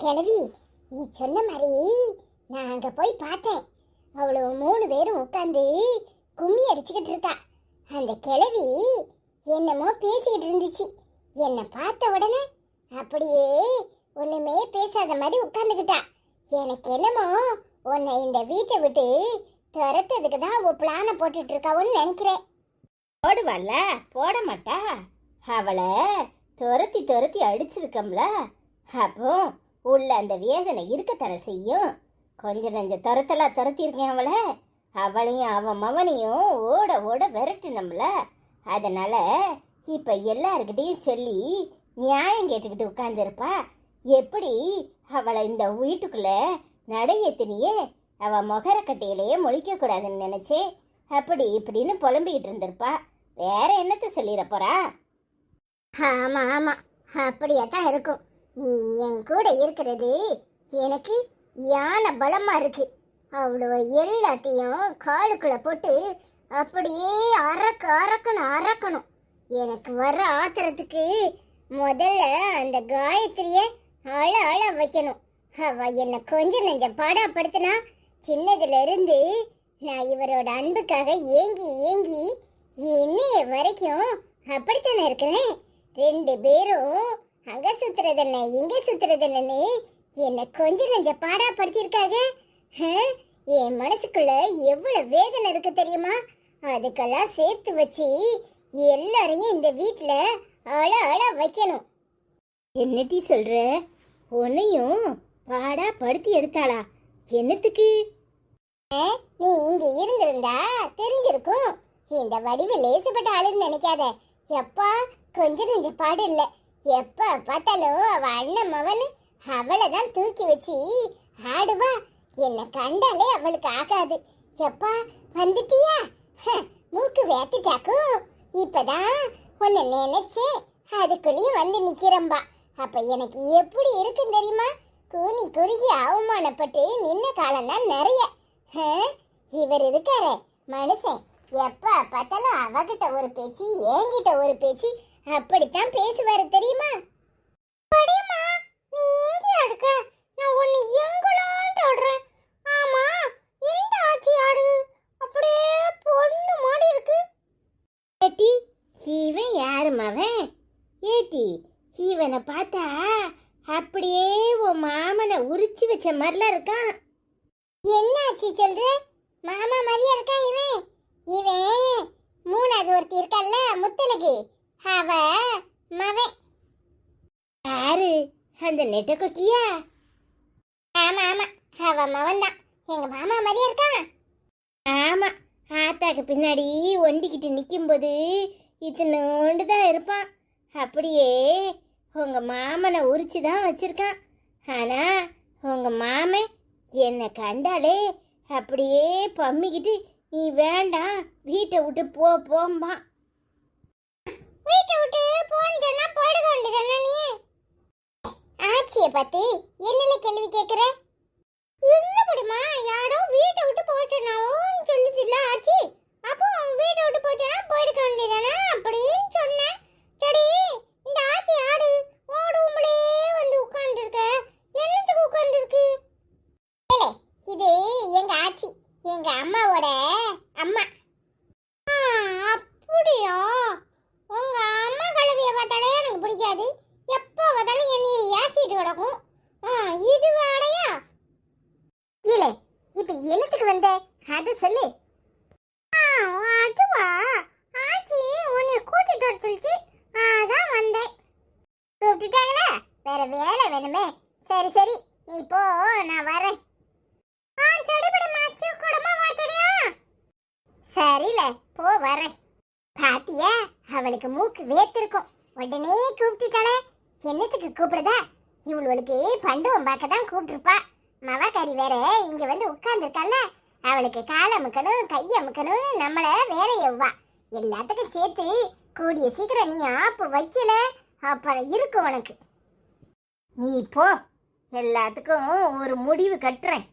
கிழவி நீ சொன்ன மாதிரி நான் அங்கே போய் பார்த்தேன். அவ்வளோ மூணு பேரும் உட்காந்து கும்மி அடிச்சுக்கிட்டு இருக்கா. அந்த கிழவி என்னமோ பேசிக்கிட்டு இருந்துச்சு. என்னை பார்த்த உடனே அப்படியே ஒன்றுமே பேசாத மாதிரி உட்காந்துக்கிட்டா எனக்கு என்னமோ உன்னை இந்த வீட்டை விட்டு துரத்ததுக்கு தான் அவள் பிளானை போட்டுட்டு இருக்காவுன்னு நினைக்கிறேன். போடுவாள்ல? போட மாட்டா? அவளை துரத்தி துரத்தி அடிச்சிருக்கம்ல? அப்போ உள்ள அந்த வேதனை இருக்கத்தானே செய்யும்? கொஞ்ச நெஞ்ச துரத்தலா துரத்திருக்கேன் அவளை. அவளையும் அவன் மவனையும் ஓட ஓட விரட்டுனம்ல அதனால இப்போ எல்லாருக்கிட்டையும் சொல்லி நியாயம் கேட்டுக்கிட்டு உட்காந்துருப்பா எப்படி அவளை இந்த வீட்டுக்குள்ளே நடையத்தினியே? அவள் முகரக்கட்டையிலேயே முழிக்கக்கூடாதுன்னு கூடாதுன்னு அப்படி இப்படின்னு புலம்பிக்கிட்டு இருந்திருப்பா. வேற என்னத்தை சொல்லிட போறா? ஆமாம் ஆமாம் அப்படியே தான் இருக்கும். நீ என் கூட இருக்கிறது எனக்கு யானை பலமா இருக்கு. அவ்வளோ எல்லாத்தையும் காலுக்குள்ள போட்டு அப்படியே அறக்க அறக்கணும் அறக்கணும். எனக்கு வர ஆத்திரத்துக்கு முதல்ல அந்த காயத்ரிய அழ அழ வைக்கணும். அவ என்னை கொஞ்சம் நெஞ்சம் பாடாப்படுத்தினா சின்னதுல இருந்து நான் இவரோட அன்புக்காக ஏங்கி ஏங்கி இன்னைய வரைக்கும் அப்படித்தானே இருக்கிறேன்? ரெண்டு பேரும் அங்க சுத்துறதென்ன இங்க சுத்துறதென்னு என்னை கொஞ்சம் நஞ்ச பாடா படுத்திருக்காங்க என் மனசுக்குள்ள எவ்வளவு வேதனை இருக்கு தெரியுமா? அதுக்கெல்லாம் சேர்த்து வச்சு எல்லாரையும் இந்த வீட்டில் அழ அழ வைக்கணும். என்னட்டி சொல்ற? உன்னையும் பாடா படுத்தி எடுத்தாளா? என்னத்துக்கு? நீ இங்க இருந்திருந்தா தெரிஞ்சிருக்கும். இந்த வடிவு லேசுப்பட்ட ஆளுன்னு நினைக்காத. எப்பா கொஞ்சம் நெஞ்ச பாடு இல்லை. எப்ப பார்த்தாலும் அவ அண்ணன் மவன் அவளை தான் தூக்கி வச்சு ஆடுவா. என்னை கண்டாலே அவளுக்கு ஆகாது. எப்பா வந்துட்டியா? ஹ, மூக்கு வேத்துட்டாக்கும் இப்பதான் உன்னை நினைச்சேன். அதுக்குள்ளேயும் வந்து நிக்கிறம்பா. அப்ப எனக்கு எப்படி இருக்கும் தெரியுமா? கூனி குறுகி அவமானப்பட்டு நின்ன காலம் தான் நிறைய. இவர் இருக்காரு மனுஷன். எப்ப பார்த்தாலும் அவகிட்ட ஒரு பேச்சு என்கிட்ட ஒரு பேச்சு அப்படித்தான் பேசுவாரு தெரியுமா? படிமா நீ எங்க இருக்க நான் உன்னை எங்களாம் தொடுறேன்? ஆமா இந்த ஆட்சி ஆடு? அப்படியே பொண்ணு மாடி இருக்கு. ஏட்டி இவன் யாரு மவன்? ஏட்டி இவனை பார்த்தா அப்படியே உன் மாமனை உரிச்சு வச்ச மாதிரிலாம் இருக்கான். என்னாச்சு சொல்ற? மாமா மாதிரியா இருக்கான் இவன்? இவன் மூணாவது ஒருத்தி இருக்கல்ல முத்தலகு அவ மவன் யாரு? அந்த நெட்ட கொக்கியா ஆமா ஆமா. அவ மவன் தான் எங்க மாமா மாதிரியா இருக்கான் ஆமா. ஆத்தாக்கு பின்னாடி ஒண்டிக்கிட்டு நிக்கும்போது இத்தனோண்டு தான் இருப்பான். அப்படியே உங்க மாமனை உரிச்சு தான் வச்சிருக்கான். ஆனா உங்க மாமன் என்னை கண்டாலே அப்படியே பம்மிக்கிட்டு நீ வேண்டாம் வீட்டை விட்டு போ போம்பான். வீட்டை விட்டு போன்னு சொன்னா போடுக வேண்டியதானே நீ? ஆச்சியை பார்த்து என்னல கேள்வி கேட்குற? இல்லை முடியுமா யாரோ வீட்டை விட்டு போச்சுனாவோன்னு சொல்லுச்சுல்ல ஆச்சி அப்போ வீட்டை விட்டு போச்சுனா போயிடுக்க வேண்டியதானே அப்படின்னு சொன்னேன் சரி இந்த ஆச்சி ஆடு ஓடும்லே வந்து உட்கார்ந்துருக்க என்னத்துக்கு உட்கார்ந்துருக்கு ஏலே இது எங்க ஆச்சி எங்க அம்மாவோட அம்மா ஆ, அப்படியா உங்க அம்மா கலவிய பார்த்தாலே எனக்கு பிடிக்காது எப்போ பார்த்தாலும் என்னைய ஏசிட்டு கிடக்கும் ஆ, இது வேடையா இல்ல இப்ப என்னத்துக்கு வந்த அது சொல்லு. அதுவா? ஆச்சி உன்னை கூட்டிட்டு வர சொல்லிச்சு. அதான் வந்தேன். கூப்பிட்டுட்டாங்களா? வேற வேலை வேணுமே. சரி சரி. நீ போ நான் வரேன். ஆ சரி படமா கூடமா வா சரியா? போ வரேன். பாத்தியா? அவளுக்கு மூக்கு வேத்திருக்கும் உடனே கூப்பிட்டுட்டாளே. என்னத்துக்கு கூப்பிடுதா இவளுக்கு பண்டுவம் பார்க்க தான் கூப்பிட்டுருப்பா. மவாக்காரி வேற இங்க வந்து உட்கார்ந்துருக்கால அவளுக்கு காலை அமுக்கணும் கை அமுக்கணும் நம்மள வேலையவ்வா எல்லாத்துக்கும் சேர்த்து கூடிய சீக்கிரம் நீ ஆப்பு வைக்கல அப்புறம் இருக்கும் உனக்கு. நீ போ எல்லாத்துக்கும் ஒரு முடிவு கட்டுறேன்.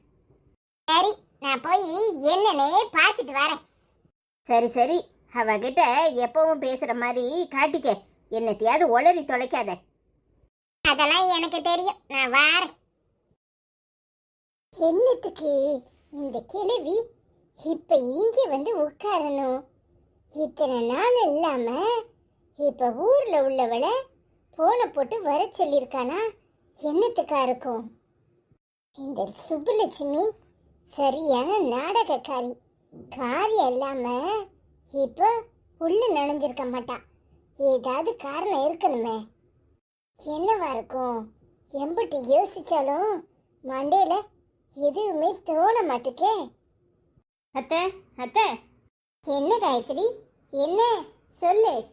சரி நான் போய் என்னன்னே பார்த்துட்டு வரேன். சரி சரி அவகிட்ட எப்பவும் பேசுற மாதிரி காட்டிக்க. என்னத்தையாவது உளறி தொலைக்காத. அதெல்லாம் எனக்கு தெரியும். நான் வாரேன். என்னத்துக்கு? இந்த கிழவி இப்ப இங்க வந்து உட்காரணும். இத்தனை நாள் இல்லாம இப்ப ஊர்ல உள்ளவளை போன போட்டு வர சொல்லியிருக்கானா? என்னத்துக்கா இருக்கும்? இந்த சுப்புலட்சுமி சரியான நாடகக்காரி. காரியம் இல்லாம இப்ப உள்ள நனைஞ்சிருக்க மாட்டா. ஏதாவது காரணம் இருக்கணுமே. என்னவா இருக்கும்? எம்பிட்டு யோசிச்சாலும் மண்டையில எதுவுமே தோண மாட்டுக்கே. அத்தை அத்தை. என்ன காயத்ரி? என்ன? சொல்லு.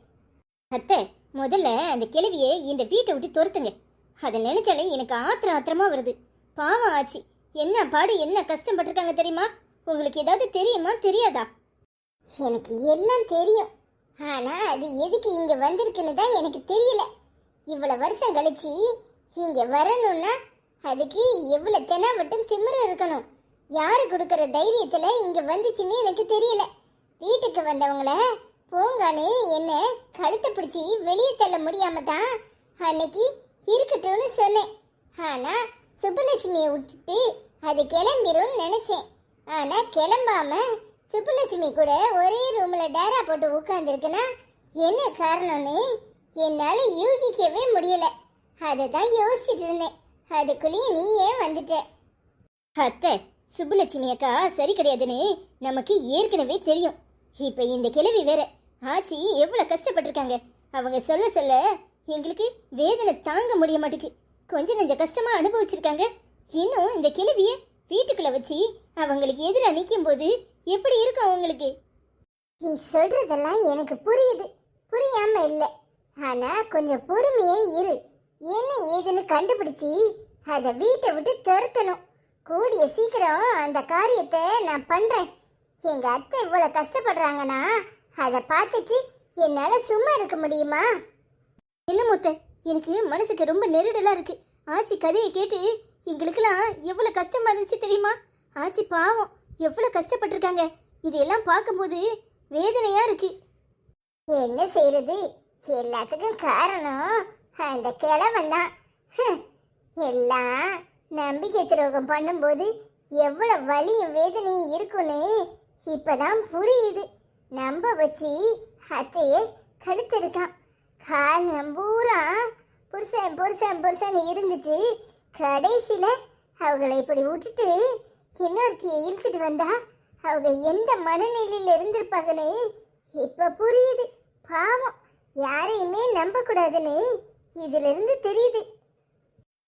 அத்தை முதல்ல அந்த கிழவியை இந்த வீட்டை விட்டு துரத்துங்க. அதை நினைச்சாலே எனக்கு ஆத்திரம் ஆத்திரமா வருது. பாவம் ஆச்சு. என்ன பாடு என்ன கஷ்டப்பட்டிருக்காங்க தெரியுமா? உங்களுக்கு ஏதாவது தெரியுமா தெரியாதா? எனக்கு எல்லாம் தெரியும். ஆனா அது எதுக்கு இங்க வந்திருக்குன்னு தான் எனக்கு தெரியல. இவ்வளவு வருஷம் கழிச்சு இங்க வரணும்னா அதுக்கு எவ்வளவு தெனாவட்டும் திமிரம் இருக்கணும். யாரு கொடுக்குற தைரியத்தில் இங்கே வந்துச்சுன்னு எனக்கு தெரியல. வீட்டுக்கு வந்தவங்கள போங்கான்னு என்ன கழுத்தை பிடிச்சி வெளியே தள்ள முடியாம தான் அன்னைக்கு இருக்கட்டும்னு சொன்னேன். ஆனால் சுப்புலட்சுமியை விட்டுட்டு அது கிளம்பிரும்னு நினச்சேன். ஆனால் கிளம்பாம சுப்புலட்சுமி கூட ஒரே ரூமில் டேரா போட்டு உட்காந்துருக்குன்னா என்ன காரணம்னு என்னால் யூகிக்கவே முடியல. அதை தான் யோசிச்சுட்டு இருந்தேன். அதுக்குள்ளேயே நீ ஏன் வந்துட்ட. அத்தை சுப்புலட்சுமி அக்கா சரி கிடையாதுன்னு நமக்கு ஏற்கனவே தெரியும். இப்ப இந்த கிழவி வேற ஆச்சி எவ்வளவு கஷ்டப்பட்டிருக்காங்க. அவங்க சொல்ல சொல்ல எங்களுக்கு வேதனை தாங்க முடிய மாட்டேங்குது கொஞ்சம் நெஞ்ச கஷ்டமா அனுபவிச்சிருக்காங்க. இன்னும் இந்த கிழவிய வீட்டுக்குள்ள வச்சு அவங்களுக்கு எதிராக நிற்கும் போது எப்படி இருக்கும் அவங்களுக்கு? நீ சொல்றதெல்லாம் எனக்கு புரியுது. புரியாம இல்ல. ஆனா கொஞ்சம் பொறுமையே இரு. என்ன ஏதுன்னு கண்டுபிடிச்சி அதை வீட்டை விட்டு துரத்தணும். கூடிய சீக்கிரம் அந்த காரியத்தை நான் பண்றேன். எங்க அத்தை இவ்வளவு கஷ்டப்படுறாங்கன்னா அதை பார்த்துட்டு என்னால சும்மா இருக்க முடியுமா? என்ன மூத்த எனக்கு மனசுக்கு ரொம்ப நெருடலா இருக்கு. ஆச்சி கதையை கேட்டு எங்களுக்கெல்லாம் எவ்வளவு கஷ்டமா இருந்துச்சு தெரியுமா? ஆச்சி பாவம் எவ்வளவு கஷ்டப்பட்டிருக்காங்க. இதெல்லாம் பார்க்கும்போது வேதனையா இருக்கு. என்ன செய்யறது எல்லாத்துக்கும் காரணம் அந்த கிழவன் தான். எல்லாம் நம்பிக்கை துரோகம் பண்ணும்போது எவ்வளோ வலியும் வேதனையும் இருக்குன்னு இப்போதான் புரியுது. நம்ப வச்சு அத்தையே கழுத்தெடுக்கான் காரணம் பூரா புருஷன் புருஷன் புருஷன் இருந்துட்டு கடைசியில் அவங்கள இப்படி விட்டுட்டு இன்னொருத்தியை இழுத்துட்டு வந்தா அவங்க எந்த மனநிலையில் இருந்திருப்பாங்கன்னு இப்போ புரியுது. பாவம். யாரையுமே நம்பக்கூடாதுன்னு இதிலிருந்து தெரியுது.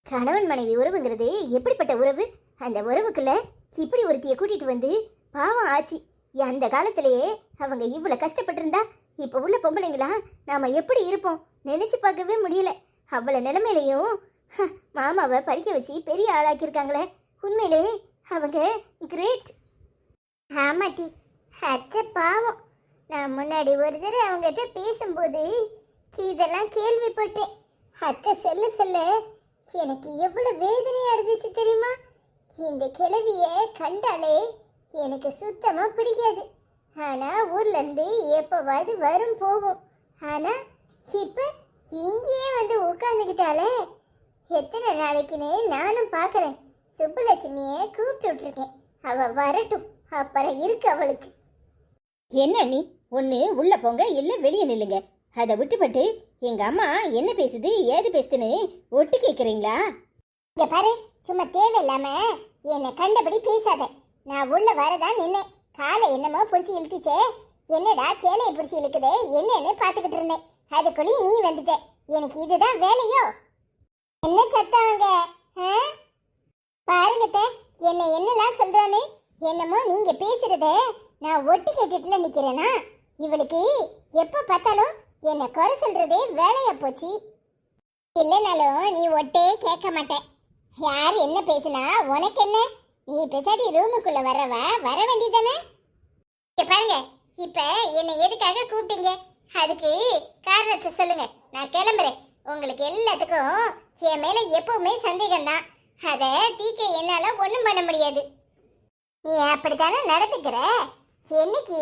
கணவன் மனைவி உறவுங்கிறது எப்படிப்பட்ட உறவு? அந்த உறவுக்குள்ள இப்படி ஒருத்தியை கூட்டிட்டு வந்து பாவம் ஆச்சு. அந்த காலத்திலேயே அவங்க இவ்வளவு கஷ்டப்பட்டிருந்தா இப்ப உள்ள பொம்பளைங்களா நாம எப்படி இருப்போம்? நினைச்சு பார்க்கவே முடியல. அவ்வளவு நிலைமையிலையும் ஹ, மாமாவை படிக்க வச்சு பெரிய ஆளாக்கியிருக்காங்களே. உண்மையிலே அவங்க கிரேட். ஆமாட்டி அத்தை பாவம். நான் முன்னாடி ஒரு தடவை அவங்ககிட்ட பேசும்போது இதெல்லாம் கேள்விப்பட்டேன். அத்தை சொல்ல சொல்ல. எனக்கு எவ்வளவு வேதனையா இருந்துச்சு தெரியுமா? இந்த கிழவிய கண்டாலே எனக்கு சுத்தமா பிடிக்காது. ஆனா ஊர்ல இருந்து எப்பவாவது வரும் போகும். ஆனா இப்ப இங்கேயே வந்து உட்காந்துக்கிட்டாலே எத்தனை நாளைக்குன்னு நானும் பார்க்குறேன். சுப்புலட்சுமியை கூப்பிட்டு விட்டுருக்கேன். அவ வரட்டும். அப்புறம் இருக்கு அவளுக்கு. என்ன நீ? ஒன்று உள்ளே போங்க இல்லை வெளியே நில்லுங்க. அதை விட்டுப்பட்டு எங்க அம்மா என்ன பேசுது ஏது பேசுதுன்னு ஒட்டு கேட்குறீங்களா இங்க பாரு சும்மா தேவையில்லாம என்னை கண்டபடி பேசாத. நான் உள்ள வரதான் நின்னேன். காலை என்னமோ பிடிச்சி இழுத்துச்சே. என்னடா சேலையை பிடிச்சி இழுக்குதே? என்னன்னு பார்த்துக்கிட்டு இருந்தேன். அதுக்குள்ளேயும் நீ வந்துட்ட. எனக்கு இதுதான் வேலையோ? என்ன சத்தவங்க பாருங்கத்த என்னை என்னெல்லாம் சொல்றானே என்னமோ நீங்க பேசுறத நான் ஒட்டு கேட்டுட்டுல நிக்கிறேனா? இவளுக்கு எப்ப பார்த்தாலும் என்னை குறை சொல்றதே வேலையா போச்சு? இல்லைனாலும் நீ ஒட்டே கேட்க மாட்டேன். யார் என்ன பேசுனா உனக்கு என்ன? நீ பெசாட்டி ரூமுக்குள்ள வரவ வர வேண்டியதானே பாருங்க இப்ப என்னை எதுக்காக கூப்பிட்டீங்க? அதுக்கு காரணத்தை சொல்லுங்க. நான் கிளம்புறேன். உங்களுக்கு எல்லாத்துக்கும் என் மேல எப்பவுமே சந்தேகம்தான். அதை தீக்க என்னால ஒண்ணும் பண்ண முடியாது. நீ அப்படித்தானே நடந்துக்கிற? என்னைக்கு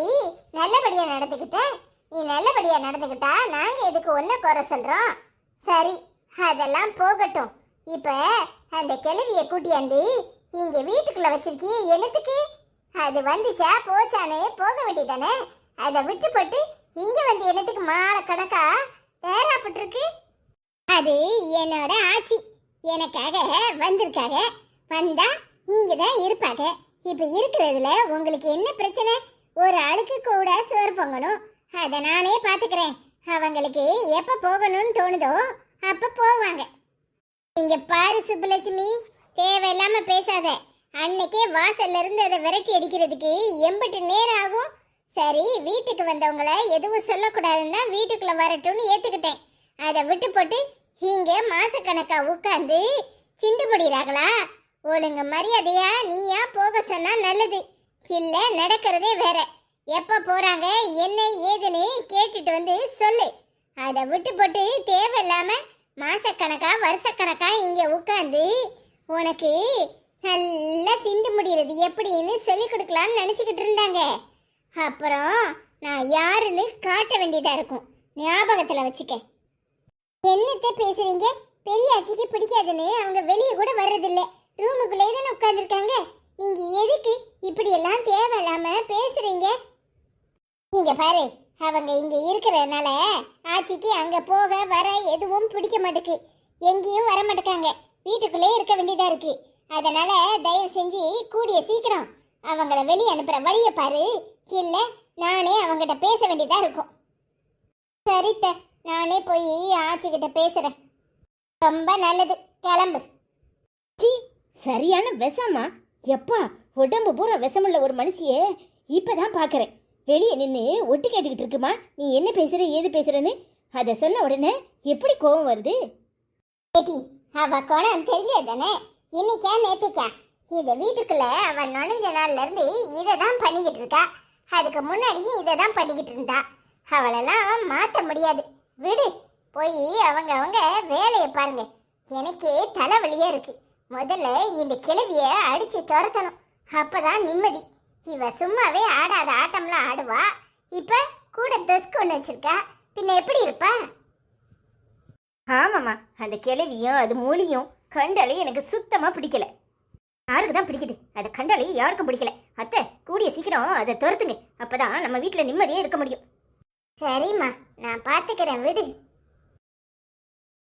நல்லபடியா நடந்துக்கிட்ட? நீ நல்லபடியா நடந்துக்கிட்டா நாங்க எதுக்கு ஒன்ன குறை சொல்றோம்? சரி அதெல்லாம் போகட்டும். இப்ப அந்த கிழவிய கூட்டியாந்து இங்க வீட்டுக்குள்ள வச்சிருக்கிய என்னத்துக்கு? அது வந்துச்சா போச்சானே போக வேண்டியதானே? அதை விட்டு போட்டு இங்க வந்து என்னத்துக்கு மாலை கணக்கா தேராப்பட்டிருக்கு? அது என்னோட ஆட்சி எனக்காக வந்திருக்காங்க வந்தா இங்க தான் இருப்பாங்க இப்ப இருக்கிறதுல உங்களுக்கு என்ன பிரச்சனை? ஒரு ஆளுக்கு கூட சோறு பொங்கணும். அதை நானே பார்த்துக்கிறேன். அவங்களுக்கு எப்போ போகணும்னு தோணுதோ அப்போ போவாங்க. இங்க பாரு சுப்புலட்சுமி தேவையில்லாம பேசாத. அன்னைக்கே வாசல்ல இருந்து அதை விரட்டி அடிக்கிறதுக்கு எம்பிட்டு நேரம் ஆகும். சரி வீட்டுக்கு வந்தவங்கள எதுவும் சொல்லக்கூடாதுன்னு தான் வீட்டுக்குள்ள வரட்டும்னு ஏத்துக்கிட்டேன். அதை விட்டு போட்டு இங்க மாசக்கணக்கா உட்காந்து சிண்டு முடிகிறாங்களா ஒழுங்கு மரியாதையா நீயா போக சொன்னா நல்லது. இல்ல நடக்கிறதே வேற. எப்போ போகிறாங்க என்ன ஏதுன்னு கேட்டுட்டு வந்து சொல்லு. அதை விட்டு போட்டு தேவையில்லாமல் மாசக்கணக்கா வருஷக்கணக்கா இங்கே உட்காந்து உனக்கு நல்லா சிண்டு முடிகிறது எப்படின்னு சொல்லி கொடுக்கலான்னு நினச்சிக்கிட்டு இருந்தாங்க. அப்புறம் நான் யாருன்னு காட்ட வேண்டியதாக இருக்கும். ஞாபகத்தில் வச்சுக்க. என்னத்த பேசுகிறீங்க பெரிய அச்சிக்கு பிடிக்காதுன்னு அவங்க வெளியே கூட வர்றதில்லை. ரூமுக்குள்ளே தானே உட்காந்துருக்காங்க நீங்கள் எதுக்கு இப்படியெல்லாம் தேவையில்லாமல் பேசுகிறீங்க இங்க பாரு அவங்க இங்க இருக்கிறதுனால ஆச்சிக்கு அங்க போக வர எதுவும் பிடிக்க மாட்டேக்கு. எங்கேயும் வர மாட்டேக்காங்க. வீட்டுக்குள்ளே இருக்க வேண்டியதா இருக்கு. அதனால தயவு செஞ்சு கூடிய சீக்கிரம் அவங்கள வெளியே அனுப்புற வழியை பாரு. இல்ல நானே அவங்ககிட்ட பேச வேண்டியதா இருக்கும். சரித்த நானே போய் ஆச்சிக்கிட்ட பேசுறேன். ரொம்ப நல்லது. கிளம்பு. சி சரியான விஷமா? எப்பா உடம்பு பூரா விஷமுள்ள ஒரு மனுஷியே. இப்பதான் பாக்குறேன். வெளியே நின்று ஒட்டு கேட்டுக்கிட்டு இருக்குமா? நீ என்ன பேசுற ஏது பேசுறன்னு? அதை சொன்ன உடனே எப்படி கோபம் வருது? ஏடி அவ குணம் தெரிஞ்சது தானே இன்னைக்கா நேத்துக்கா? இந்த வீட்டுக்குள்ள அவ நுழைஞ்ச நாள்ல இருந்து இதை தான் பண்ணிக்கிட்டு இருக்கா. அதுக்கு முன்னாடியும் இதை தான் பண்ணிக்கிட்டு இருந்தா. அவளெல்லாம் மாற்ற முடியாது. விடு போய் அவங்க அவங்க வேலையை பாருங்க. எனக்கே தலைவலியா இருக்கு. முதல்ல இந்த கிழவிய அடிச்சு துரத்தணும். அப்பதான் நிம்மதி. இவ சும்மாவே ஆடாத ஆட்டம்லாம் ஆடுவா. இப்ப கூட தொஸ்கு ஒன்று வச்சிருக்கா. பின்ன எப்படி இருப்பா? ஆமாம்மா அந்த கிளவியும் அது மூலியும் கண்டாலே எனக்கு சுத்தமா பிடிக்கல. யாருக்கு தான் பிடிக்குது? அதை கண்டாலே யாருக்கும் பிடிக்கல. அத்தை கூடிய சீக்கிரம் அதை துரத்துங்க. அப்பதான் நம்ம வீட்டில் நிம்மதியாக இருக்க முடியும். சரிம்மா நான் பாத்துக்கிறேன் விடு.